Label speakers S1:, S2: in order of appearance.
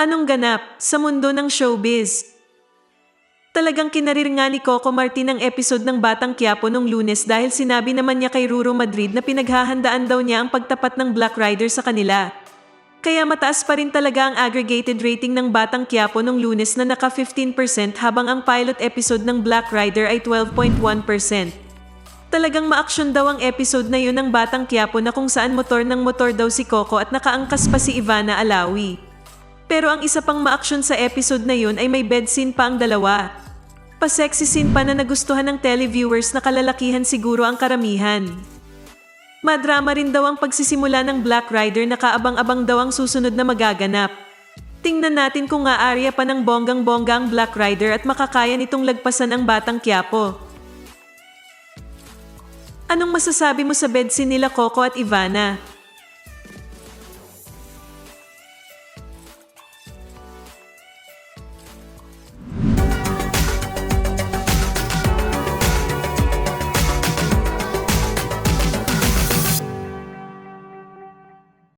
S1: Anong ganap sa mundo ng showbiz? Talagang kinarir nga ni Coco Martin ang episode ng Batang Quiapo nung lunes dahil sinabi naman niya kay Ruro Madrid na pinaghahandaan daw niya ang pagtapat ng Black Rider sa kanila. Kaya mataas pa rin talaga ang aggregated rating ng Batang Quiapo nung lunes na naka 15% habang ang pilot episode ng Black Rider ay 12.1%. Talagang maaksyon daw ang episode na yun ng Batang Quiapo na kung saan motor ng motor daw si Coco at nakaangkas pa si Ivana Alawi. Pero ang isa pang maaksyon sa episode na yun ay may bed scene pa ang dalawa. Pa-sexy scene pa na nagustuhan ng televiewers na kalalakihan siguro ang karamihan. Madrama rin daw ang pagsisimula ng Black Rider na kaabang-abang daw ang susunod na magaganap. Tingnan natin kung aarya pa ng bonggang-bongga ang Black Rider at makakaya nitong lagpasan ang Batang Quiapo. Anong masasabi mo sa bed scene nila Coco at Ivana?